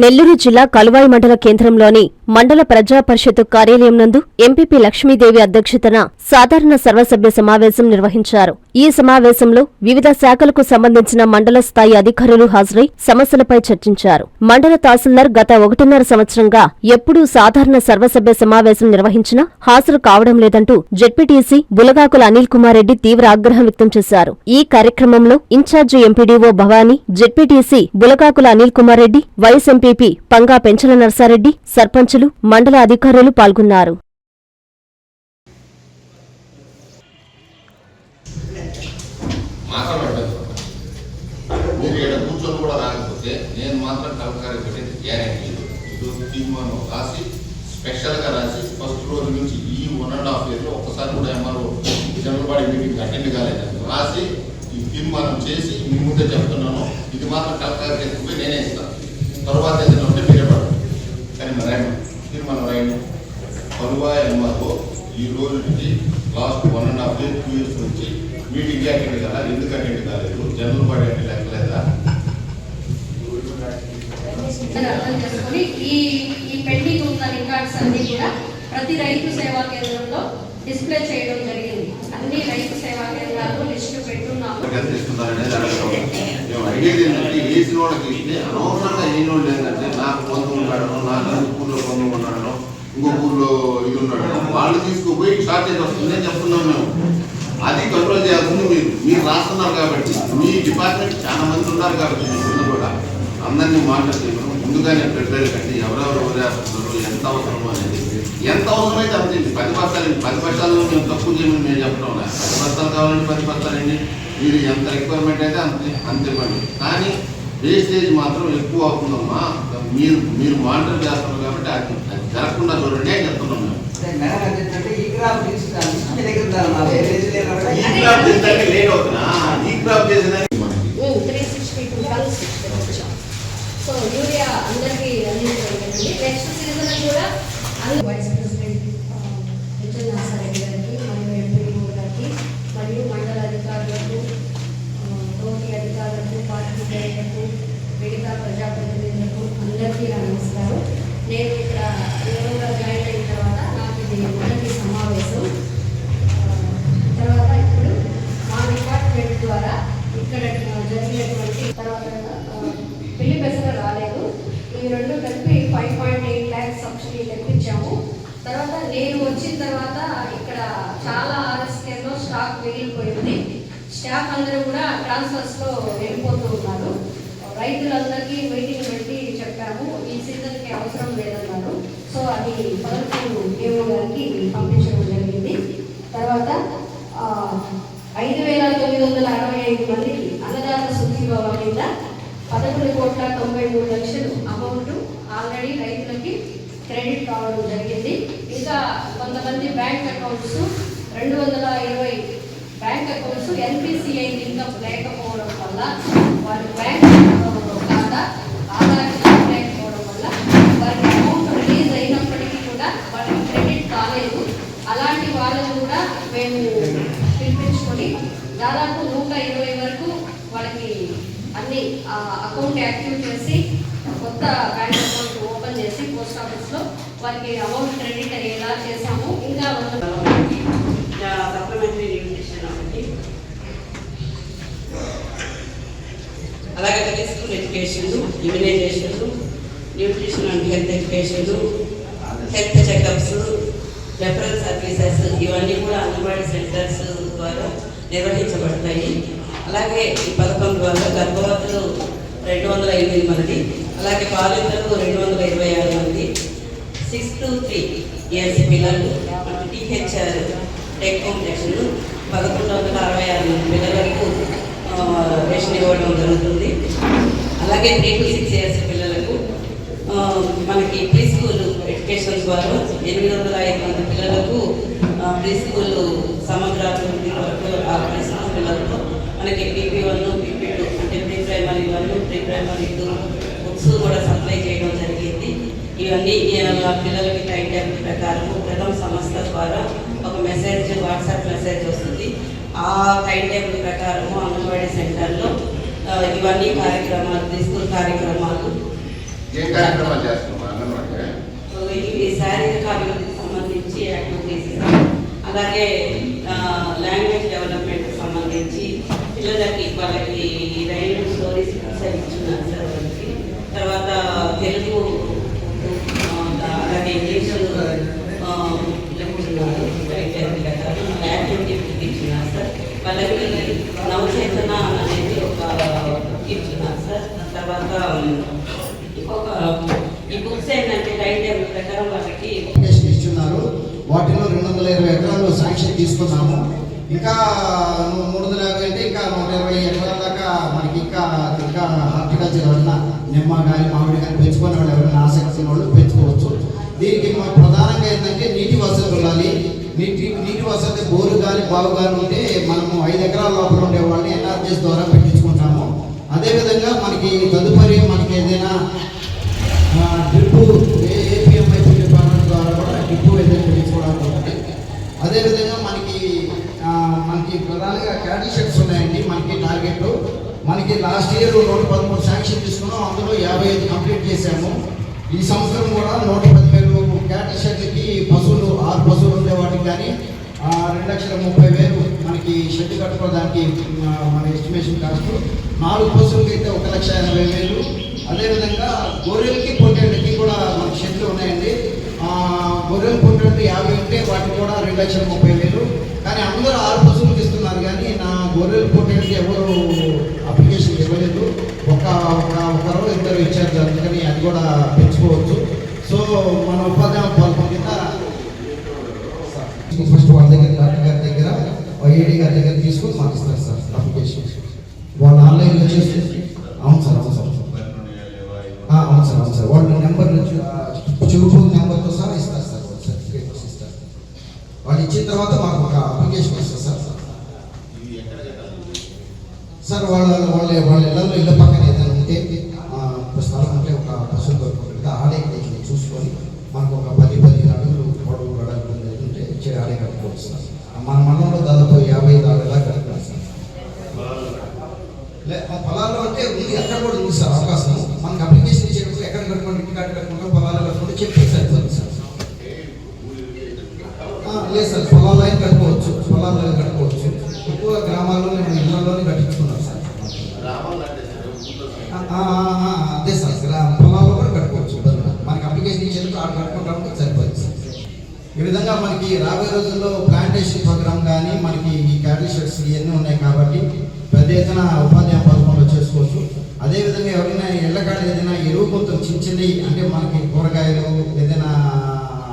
నెల్లూరు జిల్లా కలువాయి మండల కేంద్రంలోని మండల ప్రజా పరిషత్ కార్యాలయం నందు ఎంపీపీ లక్ష్మీదేవి అధ్యక్షతన సాధారణ సర్వసభ్య సమావేశం నిర్వహించారు. ఈ సమావేశంలో వివిధ శాఖలకు సంబంధించిన మండల స్థాయి అధికారులు హాజరై సమస్యలపై చర్చించారు. మండల తహసీల్దార్ గత ఒకటిన్నర సంవత్సరంగా ఎప్పుడూ సాధారణ సర్వసభ్య సమావేశం నిర్వహించినా హాజరు కావడం లేదంటూ జెడ్పీటీసీ బులగాకుల అనిల్ కుమార్ రెడ్డి తీవ్ర ఆగ్రహం వ్యక్తం చేశారు. ఈ కార్యక్రమంలో incharge MPDO Bhavani ZPTC Bulagakula Anil Kumar Reddy vice MPP Panga Penchala Narsareddy సర్పంచులు మండల అధికారులు పాల్గొన్నారు. మాట్లాడలేదు. మీరు ఇక్కడ కూర్చొని కూడా రాకపోతే నేను మాత్రం కలకారి పెట్టేది గ్యారంటీ ఇది తీర్మానం రాసి స్పెషల్గా రాసి ఫస్ట్ రోజు నుంచి ఈ వన్ అండ్ హాఫ్ ఇయర్లో ఒక్కసారి కూడా MRO general body meeting attend కాలేదు. రాసి ఈ తీర్మానం చేసి మీ ముందే చెప్తున్నాను. ఇది మాత్రం కలెక్టర్కి చేసుకుంటే నేనే ఇస్తాను తర్వాత ఏదైనా ఉంటే మీరే పడదు కానీ మరి రాయండి తీర్మానం రాయండి. పరువా ఎంఆర్ఓ ఈ రోజు నుంచి last one and half year two years నుంచి మీటింగ్ అటెండ్ కాలేదు ఎందుకు అటెండ్ కాలేదు జనరల్ బాడీ అటెండ్ లెక్కలేదా అర్థం చేసుకొని ఈ ఈ పెండింగ్ ఉన్న రికార్డ్స్ అన్ని కూడా ప్రతి రైతు సేవా కేంద్రంలో డిస్ప్లే చేయడం జరిగింది. అన్ని రైతు సేవా కేంద్రాల్లో లిస్టు పెట్టున్నాము వేసిన వాళ్ళకి అనవసరంగా నాకు పొందు నాకు పొందు ఇంకో ఊర్లో ఇది ఉన్నాడు. వాళ్ళు తీసుకుపోయి షార్టేజ్ వస్తుంది. అని చెప్తున్నాం మేము. అది కంట్రోల్ చేయాల్సింది మీరు. మీరు రాస్తున్నారు కాబట్టి. మీ డిపార్ట్మెంట్ చాలా మంది ఉన్నారు కాబట్టి మీరు కూడా అందరినీ మాట్లాడుతున్నాం ముందుగానే ప్రిపేర్ కండి ఎవరెవరు వదిలేస్తున్నారు ఎంత అవసరం అనేది. ఎంత అవసరమైతే అంతే పది బస్తాలు పది బస్తాల్లో మేము తక్కువ చేయమని మేము చెప్పడం పది బస్తాలు కావాలంటే పది బస్తాలండి మీరు ఎంత రిక్వైర్మెంట్ అయితే అంతే. అంతే పని కానీ వేస్టేజ్ మాత్రం ఎక్కువ అవుతుందమ్మా. మీరు మీరు మానిటర్ చేస్తున్నారు కాబట్టి అది అది జరగకుండా చూడండి అని చెప్తున్నాం మేము. ఈ క్రాప్? ఈ క్రాప్ చేసినాక లేట్ అవుతున్నా. ఈ క్రాప్ చేసేదానికి మనకి త్రీ సిక్స్టీ టూ టన్స్ వచ్చాం. సో యూరియా అందరికీ అందించడం జరిగింది. నెక్స్ట్ సీజన్ కూడా అందరూ మిగతా ప్రజాప్రతినిధులకు అందరికీ నమస్కారం. నేను ఇక్కడ యువగా జాయిన్ అయిన తర్వాత నాకు ఇది మొదటి సమావేశం. తర్వాత ఇప్పుడు మా డిపార్ట్మెంట్ ద్వారా ఇక్కడ జరిగినటువంటి తర్వాత పెళ్ళి పెసర రాలేదు. ఈ రెండు కలిపి five point eight lakhs subsidy తెప్పించాము. తర్వాత నేను వచ్చిన తర్వాత ఇక్కడ చాలా ఆర్ఎస్కేలో స్టాక్ మిగిలిపోయింది. స్టాఫ్ అందరూ కూడా ట్రాన్స్ఫర్స్లో వెళ్ళిపోతూ ఉన్నారు. రైతులందరికీ మీటింగ్ పెట్టి చెప్పాము. ఈ సీజన్కి అవసరం లేదన్నారు. సో అది పదకొండు ఏఓ గారికి పంపించడం జరిగింది. తర్వాత ఐదు వేల తొమ్మిది వందల అరవై ఐదు మందికి అన్నదాత సుఖీభావ కింద పదకొండు కోట్ల తొంభై మూడు లక్షలు అమౌంట్ ఆల్రెడీ రైతులకి క్రెడిట్ కావడం జరిగింది. ఇంకా కొంతమంది బ్యాంక్ అకౌంట్స్ రెండు వందల ఇరవై బ్యాంక్ అకౌంట్స్ ఎన్పిసిఐ ఇన్కమ్ లేకపోవడం వల్ల వారి బ్యాంక్ ఖాతా ఆధార్ కార్డు లేకపోవడం వల్ల వారికి అమౌంట్ రిలీజ్ అయినప్పటికీ కూడా వారికి క్రెడిట్ కాలేదు అలాంటి వాళ్ళను కూడా మేము పిలిపించుకొని దాదాపు నూట ఇరవై వరకు వాళ్ళకి అన్ని అకౌంట్ యాక్టివ్ చేసి కొత్త బ్యాంక్ అకౌంట్ ఓపెన్ చేసి పోస్ట్ ఆఫీస్లో వారికి అమౌంట్ క్రెడిట్ అయ్యేలా చేశాము ఇంకా వంద సప్లిమెంటరీ న్యూట్రిషన్ ఒకటి అలాగే high school education immunization nutrition and health education health checkups referral services ఇవన్నీ కూడా అంగన్వాడీ సెంటర్స్ ద్వారా నిర్వహించబడతాయి. అలాగే ఈ పథకం ద్వారా గర్భవతులు రెండు వందల ఎనిమిది మంది అలాగే బాలింతలు రెండు వందల ఇరవై ఆరు మంది. సిక్స్ టు త్రీ ఇయర్స్ పిల్లలు టీహెచ్ఆర్ టెక్ కాంప్లెక్షన్ పదకొండు వందల అరవై ఆరు మంది పిల్లలకు రేషన్ ఇవ్వడం జరుగుతుంది. అలాగే త్రీ టు సిక్స్ ఇయర్స్ పిల్లలకు మనకి ప్రీ స్కూల్ ఎడ్యుకేషన్ ద్వారా ఎనిమిది వందల ఐదు మంది పిల్లలకు ప్రీ స్కూల్ సమగ్రాభివృద్ధి వరకు ఆ ప్రీ స్కూల్ పిల్లలతో మనకి పీపీ వన్ పీపీ టూ అంటే pre primary one pre primary two books కూడా సప్లై చేయడం జరిగింది. ఇవన్నీ పిల్లలకి టైం టేబుల్ ప్రకారం ప్రథమ సంస్థ ద్వారా ఒక మెసేజ్ వాట్సాప్ మెసేజ్ వస్తుంది. ఆ టైం టేబుల్ ప్రకారము అంగన్వాడీ సెంటర్లో ఇవన్నీ కార్యక్రమాలు స్కూల్ కార్యక్రమాలు. ఏం కార్యక్రమాలు చేస్తున్నాం అంగన్వాడీ ఇవి శారీరక అభివృద్ధికి సంబంధించి యాక్టివిటీస్ అలాగే లాంగ్వేజ్ డెవలప్మెంట్ సంబంధించి పిల్లలకి వాళ్ళకి రైలు స్టోరీస్ ఇచ్చున్నాను సార్ వాళ్ళకి. తర్వాత తెలుగు అలాగే ఇంగ్లీష్ ఇచ్చున్నాను సార్ వాళ్ళకి నవచేతన అనేది ఒక ఇచ్చున్నాను సార్. తర్వాత ఇంకొక ఈ బుక్స్ ఏంటంటే టైం ప్రకారం వాళ్ళకి ఇస్తున్నారు. వాటిలో రెండు వందల ఇరవై ఎకరాలు శాంక్షన్ తీసుకున్నాము. ఇంకా మూడు వందల యాభై అంటే ఇంకా నూట ఇరవై ఎకరాల దాకా మనకి ఇంకా ఇంకా హార్టికల్చర్ ఎవరైనా నిమ్మకాయలు మామిడి కానీ పెంచుకునే వాళ్ళు ఎవరైనా ఆసక్తి వాళ్ళు పెంచుకోవచ్చు. దీనికి ప్రధానంగా ఏంటంటే నీటి వసతి ఉండాలి. నీటి నీటి వసతి బోరు కానీ బావు కానీ ఉంటే మనము ఐదు ఎకరాల లోపల ఉండే వాళ్ళని ఎన్ఆర్జీఎస్ ద్వారా పెట్టించుకుంటాము. అదేవిధంగా మనకి తదుపరి మనకి ఏదైనా డ్రిప్ ఏపీఎంఐసి డిపార్ట్మెంట్ ద్వారా కూడా డ్రిప్ ఏదైనా పెట్టించుకోవడానికి ఉంటుంది. అదేవిధంగా మనకి మనకి ప్రధానంగా క్యాటిల్ షెడ్స్ ఉన్నాయండి మనకి టార్గెట్. మనకి లాస్ట్ ఇయర్ నూట పదమూడు శాంక్షన్ తీసుకున్నాం అందులో యాభై ఐదు కంప్లీట్ చేశాము. ఈ సంవత్సరం కూడా నూట పదివేలు కానీ రెండు లక్షల ముప్పై వేలు మనకి షెడ్ కట్టుకోవడానికి మన ఎస్టిమేషన్ కాస్ట్. నాలుగు పశువులకి అయితే ఒక లక్ష ఎనభై వేలు. అదేవిధంగా గొర్రెలకి పొట్టేళ్ళకి కూడా మనకి షెడ్లు ఉన్నాయండి. గొర్రెలు గొర్రెల పొట్టేళ్ళు యాభై ఉంటే వాటికి కూడా రెండు లక్షల ముప్పై వేలు. కానీ అందరూ ఆరు పశువులకి ఇస్తున్నారు కానీ నా గొర్రెల పొట్టేళ్ళకి ఎవరు అప్లికేషన్ ఇవ్వలేదు. ఒక ఒక ఒకరు ఇద్దరు ఇచ్చారు అందుకని అది కూడా పెంచుకోవచ్చు సో మన ఉపాధ్యాయ పథకం కింద ఫస్ట్ వాళ్ళ దగ్గర డాక్టర్ గారి దగ్గర ఏడీ గారి దగ్గర సార్ సార్ అప్లికేషన్ వాళ్ళు ఆన్లైన్లో చేసి అవును సార్ అవును సార్. అవును సార్ అవును సార్. వాళ్ళ నెంబర్ చూపు నెంబర్తో సహా ఇస్తారు సార్ వాళ్ళు సర్టిఫికేట్స్ ఇస్తారు. వాళ్ళు ఇచ్చిన తర్వాత మాకు ఒక అప్లికేషన్ వస్తుంది సార్. సార్ వాళ్ళ వాళ్ళ వాళ్ళ ఇళ్ళల్లో ఇళ్ళ పక్కన ఏదైనా ఉంటే ఆ, స్థలం ఉంటే ఒక పశువులు దొరుకుతుంది ఆడే ఇట్లా చూసుకొని మనకు ఒక పది పదిహేను అడుగులు పొడవు గడలు ఉండేది ఉంటే చే- ఆడే కట్టుకోవచ్చు సార్ మన మనలో దాదాపు యాభై దాకా దాకా కట్టుకోవచ్చు సార్ లే ఆ పొలాల్లో అంటే ఉంది ఎక్కడ కూడా ఉంది సార్ అవకాశం మనకి అప్లికేషన్ ఇచ్చేటప్పుడు ఎక్కడ కట్టుకోండి ఇంటి కాడ కట్టుకుంటే చెప్తే సరిపోతుంది సార్ లేదు సార్ పొలాల్లో అయినా కట్టుకోవచ్చు పొలాల్లో అయినా కట్టుకోవచ్చు. ఎక్కువ గ్రామాల్లోనే మన ఇళ్ళలోనే కట్టించుకున్నాం సార్. అదే సార్ గ్రా- పొలాల్లో కూడా కట్టుకోవచ్చు. మనకి అప్లికేషన్ ఇచ్చేందుకు ఆడ కట్టుకుంటాం సరిపోతుంది సార్. ఈ విధంగా మనకి రాబోయే రోజుల్లో ప్లాంటేషన్ ప్రోగ్రామ్ కానీ మనకి ఈ క్యాటిల్ షెడ్స్ ఇవన్నీ ఉన్నాయి కాబట్టి పెద్ద ఎత్తున ఉపాధ్యాయ పథకంలో అదేవిధంగా ఎవరైనా ఇళ్ళకాడ ఏదైనా ఎరువు కొంత చిన్న చిన్నవి అంటే మనకి కూరగాయలు ఏదైనా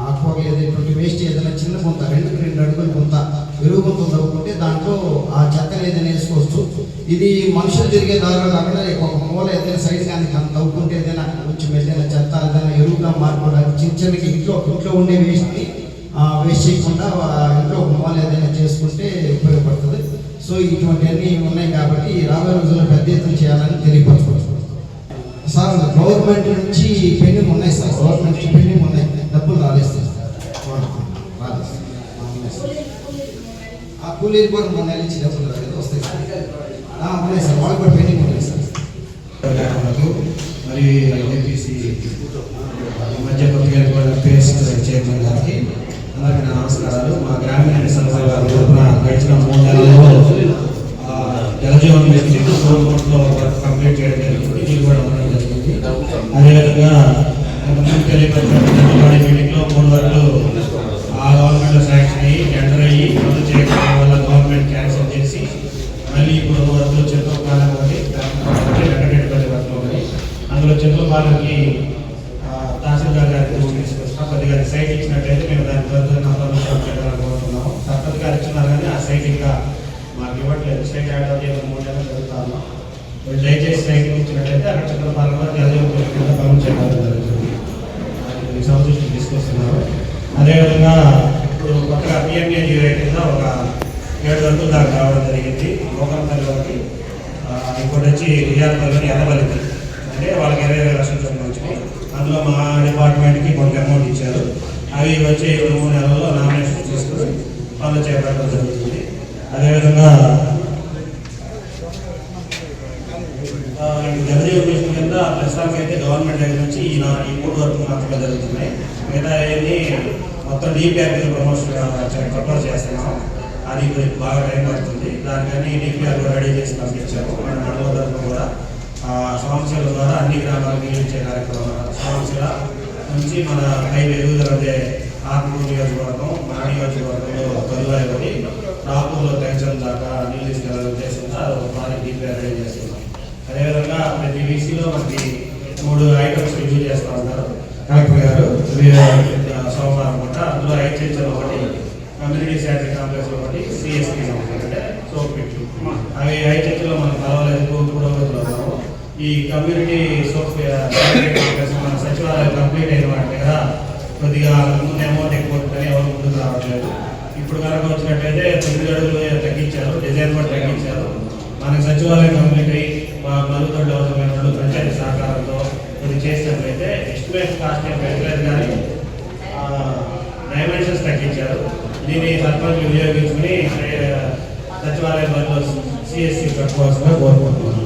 ఆకుకూరలు ఏదైనా వేస్ట్ ఏదైనా చిన్న కొంత రెండు రెండు అడుగులు కొంత ఎరువు కొంత తవ్వుకుంటే దాంట్లో ఆ చెత్తలు ఏదైనా వేసుకోవచ్చు ఇది మనుషులు తిరిగే దారిలో కాకుండా ఒక మూల ఏదైనా సైజ్ కానీ తవ్వుకుంటే ఏదైనా కొంచెం ఏదైనా చెత్త ఏదైనా ఎరువుగా మార్చుకోవడానికి చిన్న చిన్నకి ఇంట్లో ఇంట్లో ఉండే వేస్ట్ని వేస్ట్ చేయకుండా ఇంట్లో ఒక మూల ఏదైనా చేసుకుంటే ఉపయోగపడుతుంది. సో ఇటువంటివన్నీ ఉన్నాయి కాబట్టి రాబోయే రోజుల్లో పెద్ద ఎత్తున చేయాలని తెలియపరచుకోవచ్చు. సార్ గవర్నమెంట్ నుంచి పెండింగ్ ఉన్నాయి సార్. గవర్నమెంట్ నుంచి పెండింగ్ ఉన్నాయి. డబ్బులు రాలేదు సార్. ఆ, ఉన్నాయి కూలీలు కూడా మొన్న నుంచి డబ్బులు రాలేదు. వస్తాయి సార్. ఉన్నాయి సార్. వాళ్ళు కూడా పెండింగ్ ఉన్నాయి సార్. మరి ఏపీసీ మధ్య కొద్దిగా కూడా పేస్ చైర్మన్ గారికి అందరికీ నా నమస్కారాలు. మా గ్రామీణ సంస్థ గారు గడిచిన మూడు నెలల్లో ఆ, జలజీవన్ వ్యక్తికి కోరుకోట్లో కంప్లీట్ చేయడం జరిగింది ఇది కూడా ఉండడం జరిగింది అదేవిధంగా తెలియపరిచిన మీటింగ్లో మూడు వరకు ఆ గవర్నమెంట్లో శాంక్షన్ అయ్యి టెండర్ అయ్యి పనులు చేయకపోవడం వల్ల గవర్నమెంట్ క్యాన్సిల్ చేసి మళ్ళీ ఇప్పుడు వరకు చిత్రపాలెం ఒకటి ఒకటి వెంకటరెడ్డిపల్లి వరకు ఒకటి అందులో చిత్రపాలెంకి ఆ, తహసీల్దార్ గారికి తీసుకొస్తాం కొద్దిగా సైట్ ఇచ్చినట్టయితే మేము దాని త్వరగా పనులు పెట్టాలనుకుంటున్నాము సర్పంచ్ గారు ఇచ్చినారు కానీ ఆ సైట్ ఇంకా మాకు ఇవ్వట్లేదు సైట్ యాడ్ అవుట్ చేయడం మూడు నెలలు జరుగుతాము మీరు దయచేసి సైట్ ఇచ్చినట్టయితే అక్కడ చిత్రపాలెంలో జలజీవన కింద పనులు చేయడం జరుగుతుంది సంతృష్టి తీసుకొస్తున్నారు. అదేవిధంగా ఇప్పుడు కొత్తగా పిఎంఏ జీరో కింద ఒక ఏడు గంటలు దాకా రావడం జరిగింది. లోకల్ ఒకటి ఇంకోటి వచ్చి రియాల్పల్లి ఎనబలికి అంటే వాళ్ళకి ఇరవై ఇరవై లక్షల చొప్పున వచ్చినాయి. అందులో మా డిపార్ట్మెంట్కి కొంత అమౌంట్ ఇచ్చారు. అవి వచ్చి రెండు మూడు నెలల్లో నామినేషన్ చేసుకుని పనులు చేపట్టడం జరుగుతుంది. అదేవిధంగా గదిలో మిషన్ కింద ప్రస్తుతానికి అయితే గవర్నమెంట్ దగ్గర నుంచి ఈ నా- ఈ మూడు వరకు మాత్రమే జరుగుతున్నాయి మిగతా అన్ని మొత్తం డీ ప్యాకేజ్ ప్రమోషన్ ప్రపోజ్ చేస్తున్నాం. అది కొంచెం బాగా టైం పడుతుంది. దానికని డిపిఆర్ రెడీ చేసి పంపించాము మన నడుమ కూడా. ఆ సమస్యల ద్వారా అన్ని గ్రామాలకు నీళ్ళు ఇచ్చే కార్యక్రమం. సమస్యల నుంచి మన హైవే ఎదుగుదలంటే ఆత్మూరు నియోజకవర్గం మా నియోజకవర్గంలో తొలివాయి ఒకటి రాపూర్లో పెన్షన్ దాకా నీళ్ళు తీసుకెళ్ళాలని ఉద్దేశంతో అది ఒక ప్రాజెక్ట్ డిపిఆర్ రెడీ చేస్తున్నాం. అదేవిధంగా ప్రతి వీసీలో మనకి మూడు కమ్యూనిటీ శానిటరీ కాంప్లెక్స్ ఒకటి సిఎస్పి అంటే సోప్ పిట్లు అవి ఐహెచ్ఎల్లో మనం పర్వాలేదు పురోగతిలో ఉన్నాము ఈ కమ్యూనిటీ సోప్ కాంప్లెక్స్ మన సచివాలయం కంప్లీట్ అయిన వాటి దగ్గర కొద్దిగా ముందు అమౌంట్ ఎక్కువ కానీ ఎవరు ముందుకు రావట్లేదు. ఇప్పుడు కనుక వచ్చినట్టయితే తొమ్మిది అడుగులు తగ్గించారు డిజైన్ కూడా తగ్గించారు. మనకి సచివాలయం కంప్లీట్ అయ్యి మా మరుగుదొడ్లు అవసరమైన వాళ్ళు పంచాయతీ సహకారంతో ఇది చేసినట్లయితే ఎస్టిమేట్ కాస్ట్ ఏం పెట్టలేదు కానీ డైమెన్షన్స్ తగ్గించారు. దీన్ని సర్పంచ్ వినియోగించుకుని సచివాలయం బదులు సిఎస్సి కట్టుకోవాల్సిందిగా కోరుకుంటున్నాను.